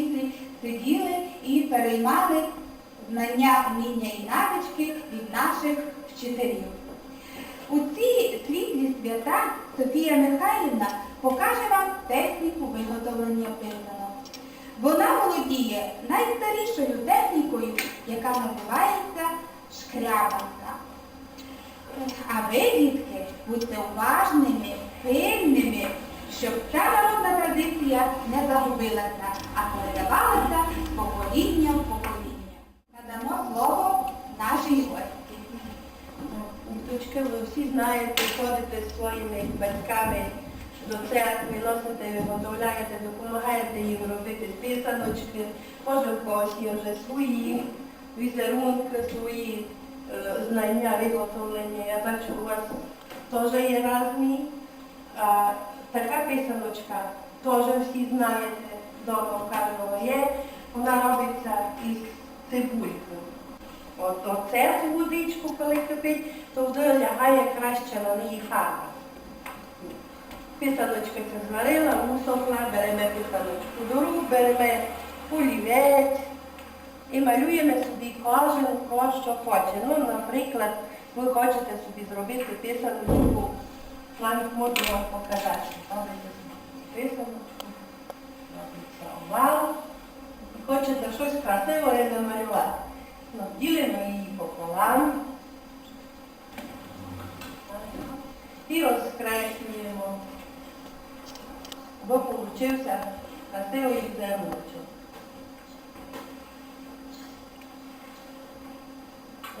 в сиділи і переймали знання, уміння і навички від наших вчителів. У ці світлі свята Софія Михайлівна покаже вам техніку виготовлення писанок. Вона володіє найстарішою технікою, яка називається шкрябанка. А ви, дітки, будьте уважними, пильними, щоб ця народна традиція не загубилася, а передавалася покоління в покоління. Надамо слово нашій гості. Дочки, ви всі знаєте, ходите зі своїми батьками до церкви, носите, виготовляєте, допомагаєте їм робити писаночки, може в когось є вже свої візерунки, свої е, знання виготовлення. Я бачу, у вас теж є різні. Така писаночка теж всі знаєте, вдома у кожного є. Вона робиться із цибулькою. От оце цю водичку, коли кипить, то вже лягає краще на неї фарба. Писаночка це зварила, усохла, беремо писаночку до рук, беремо олівець і малюємо собі кожен, кого що хоче. Ну, наприклад, ви хочете собі зробити писаночку, навіть можу вам показати. Робите собі писаночку, робиться овал, і хочете щось красиве намалювати. Ну, ділимо її пополам і розкреслюємо, бо получився красивий зерночок.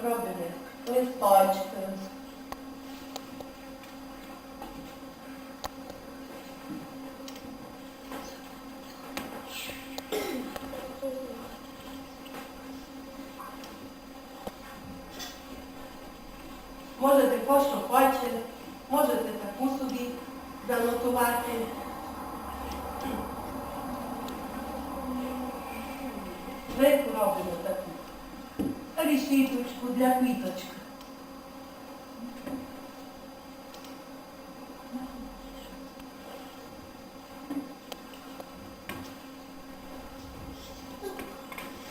Робимо листочки. Можете по що хочете, можете таку собі занотувати. Зверху робимо таку решіточку для квіточки.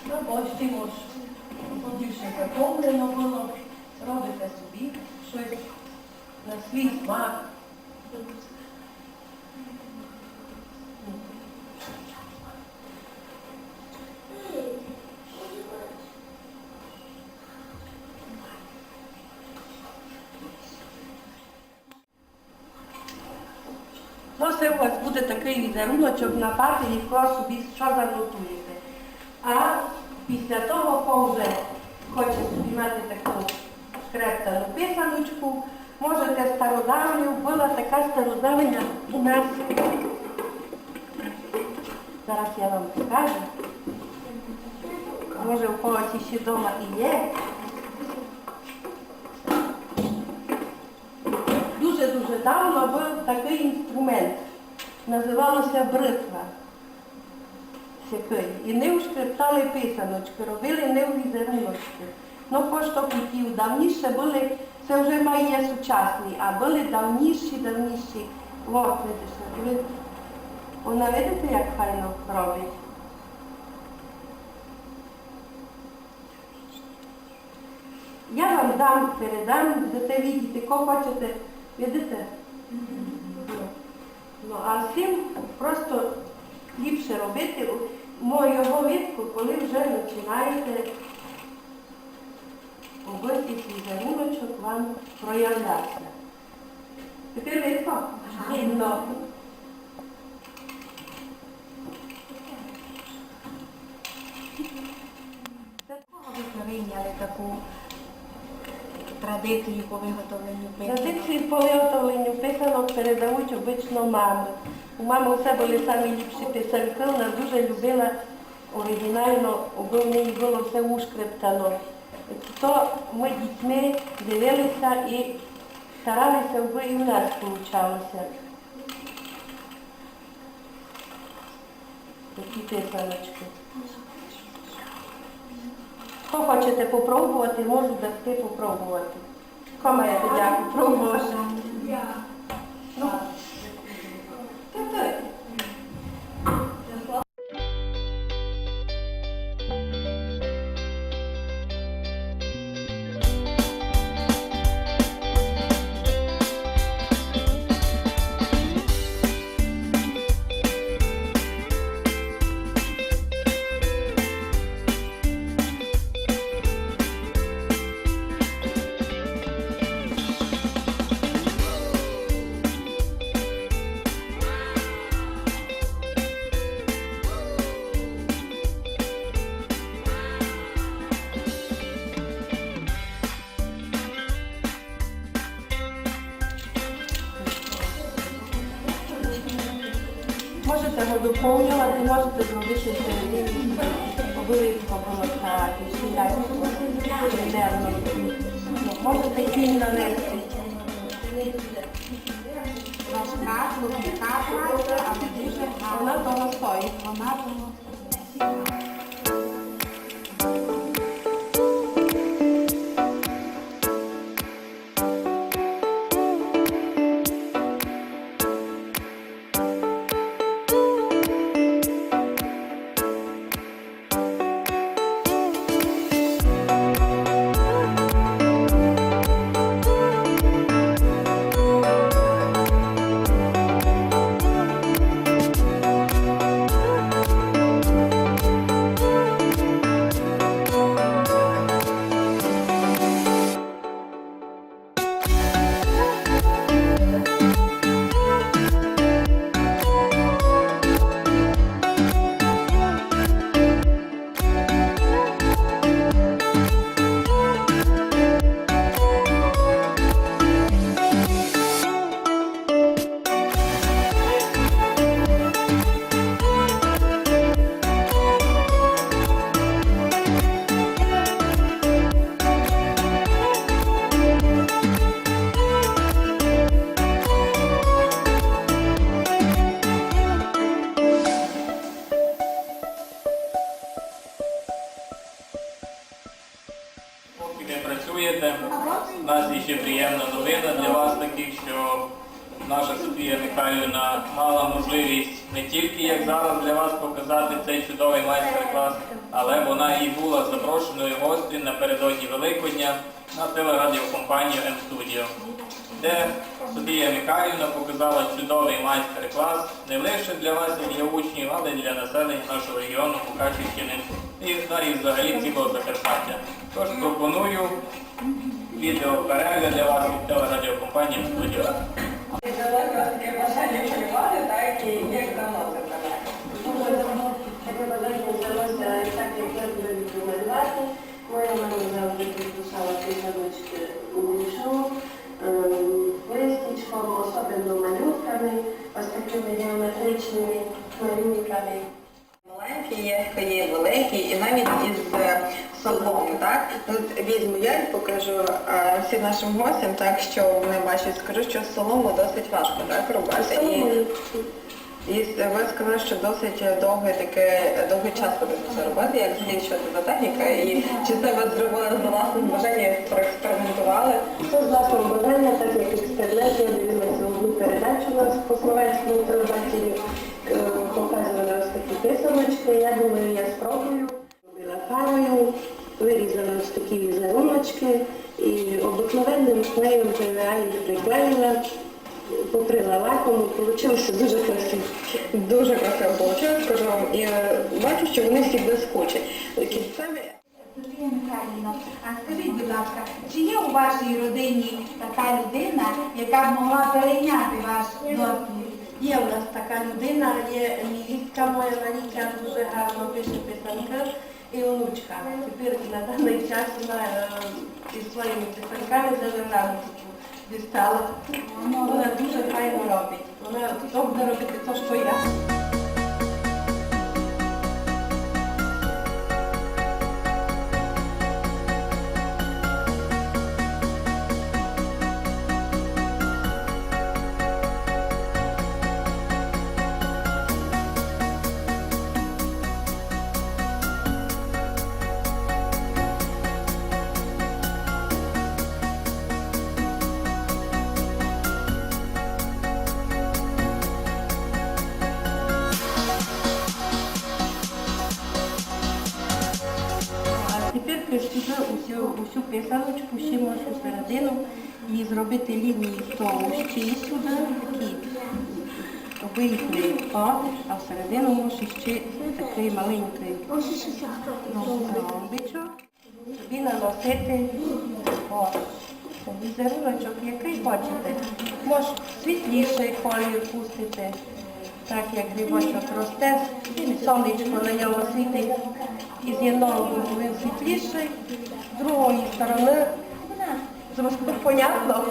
Ну, бачите, може, побільше заповнено було, робите собі щось на свій смак. Ну, у вас буде такий візеруночок на папері, яко собі що занотуєте. А після того, коли хочете собі мати таку скрептану писаночку, можете стародавню, була така стародавня у нас. Зараз я вам покажу. Може у когось ще вдома і є. Дуже-дуже давно був такий інструмент. Називалося бритва. Сякий. І ним шкрептали писаночки, робили ним візеруночки. Ну, кошто хотів. Давніше були, це вже має сучасні, а були давніші, давніші. От, видите, ви- вона видите, як файно робить. Я вам дам, передам, будете видіти, кого хочете, видите? Ну, а з цим просто ліпше робити моєго видку, коли вже починаєте робити візеруночок вам проявлятися. Тепер? Видно. Кого ви таку традицію по виготовленню писанок? Традиції по виготовленню писанок передають обично мами. У мами все були самі ліпші писанки, вона дуже любила оригінально, в неї було все ушкрептано. То ми дітьми дивилися і старалися, аби і в нас вийшло. Такі писаночки. Хто хочете попробувати, можу дати попробувати. Кого маєте дяку пробувати? Ну, Можете його доповнювати, можете зробити обов'язково полоскати, шляпку. Можете кінь нанести. Вона того стоїть. Телерадіокомпанію М-Студіо, де Софія Михайлівна показала чудовий майстер-клас не лише для вас, як для учнів, але й для населення нашого регіону Мукачівщини і, та, взагалі цілого Закарпаття. Тож пропоную відео перегляд для вас від телерадіокомпанії «Студіо». таке бажання малювати, так і як давно це таке бажання взялося так, як я люблю малювати. Моя мама завжди підписала писаночки у вручну, ем, листочком, особливо малютками, ось такими геометричними малюнками. Маленькі є, є великі, і навіть із е, соломою, так? От візьму я і покажу е, всім нашим гостям, так, що вони бачать, скажу, що солому досить важко, так, рубати. І, і ви сказали, що досить довгий таке, довгий час буде це робити, як знищувати за техніка, і чи це ви зробили за власним бажанням, проекспериментували? Це з власного бажання, так як експеримент, я дивилася одну передачу нас по словенському телебаченню, показували ось такі писаночки, я думаю, покрила лаком, і вийшло дуже красиво. Дуже красиво вийшло, скажу вам. І е, бачу, що вони всі блискучі. Кінцеві Софія Михайлівна, а скажіть, будь ласка, чи є у вашій родині така людина, яка б могла перейняти ваш досвід? Є у нас така людина, є невістка моя Марійка, дуже гарно пише писанка і онучка. Тепер на даний час вона е, із своїми писанками зеленанку дістала. Вона дуже файно робить. Вона добре робити те, що я. Писаночку, ще можеш середину і зробити лінії товщі сюди, такі вийшли, о, а всередину можеш ще такий маленький ромбичок. Собі наносити візеруночок, який хочете. Може світліший колір пустити, так як грибочок росте, сонечко на ньому світить. І з одного світліший, з другої сторони зросту понятно.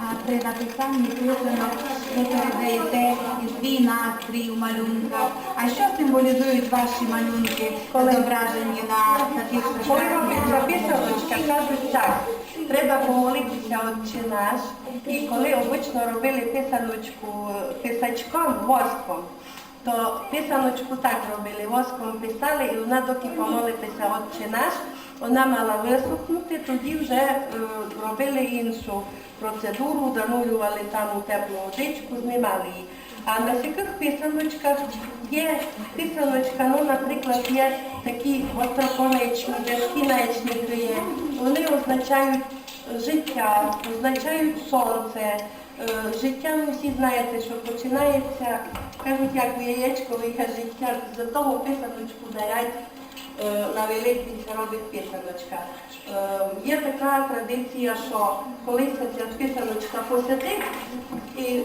А при написанні писанок ви передаєте свій настрій у малюнках. А що символізують ваші малюнки, коли зображені на таких Коли шишках? писаночка, кажуть так, треба помолитися Отче наш. І коли обично робили писаночку писачком, воском, то писаночку так робили, воском писали, і вона доки помолитися Отче наш, вона мала висохнути, тоді вже е, робили іншу процедуру, занурювали там у теплу водичку, знімали її. А на таких писаночках є писаночка, ну, наприклад, є такі остроконечні, безкінечні є. Вони означають життя, означають сонце. Е, Життя ви всі знаєте, що починається, кажуть, як у яєчкових життя, за того писаночку дають е, на Великдень робить писаночка. Е, Є така традиція, що коли це ця писаночка посидить, і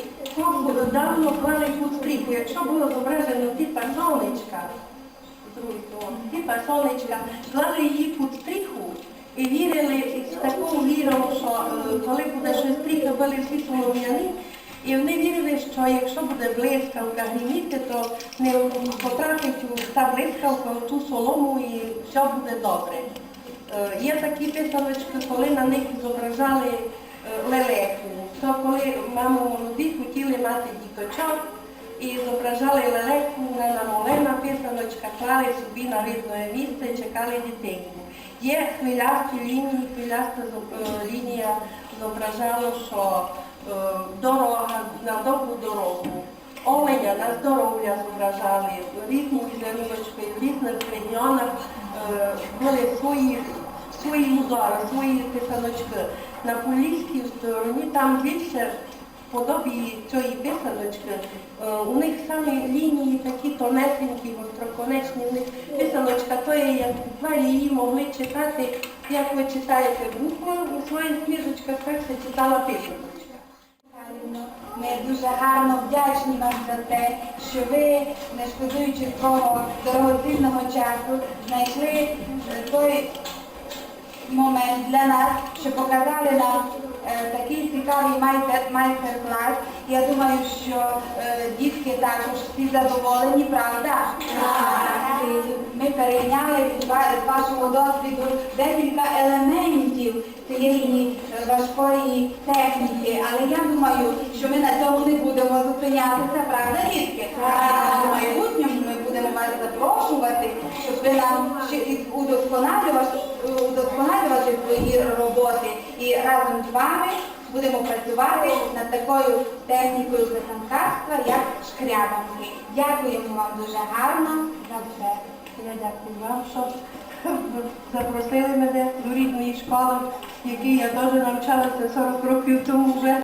давно клали тут стріху. Якщо було зображено типа сонечка, типа сонечка, клали її під стріху і вірили з такою вірою, що е, коли буде щось стріхи, були всі солом'яні, і вони вірили, що якщо буде блискавка гріміти, то не потрапить у та блискавка в ту солому і все буде добре. Е, Є такі писаночки, коли на них зображали е, лелеку. То коли мами молоді хотіли мати діточок і зображали лелеку на намолена писаночка, клали собі на видне місце, і чекали дитинку. Є хвилясті лінії, хвиляста е, лінія зображала, що дорога на добру дорогу. Оленя на здоров'я зображали, різні візеруночки, в різних регіонах е, були свої, свої узори, свої писаночки. На поліській стороні там більше подобі цієї писаночки. Е, У них самі лінії такі тонесенькі, гостроконечні. У них писаночка то є, як буквально її могли читати, як ви читаєте букву у своїх книжечках, так читала писаночка. Ми дуже гарно вдячні вам за те, що ви, не шкодуючи свого дорогоцінного часу, знайшли е, той момент для нас, що показали нам такий цікавий майстер- майстер-клас. Я думаю, що е, дітки також всі задоволені, правда? Ми перейняли від вашого досвіду декілька елементів цієї е, важкої техніки, але я думаю, що ми на цьому не будемо зупинятися, правда, дітки? В майбутньому будемо вас запрошувати, щоб ви нам удосконалювати, удосконалювати свої роботи і разом з вами будемо працювати над такою технікою писанкарства, як шкрябанки. Дякуємо вам дуже гарно за все. Я дякую вам, що запросили мене до рідної школи, в якій я теж навчалася 40 років тому вже.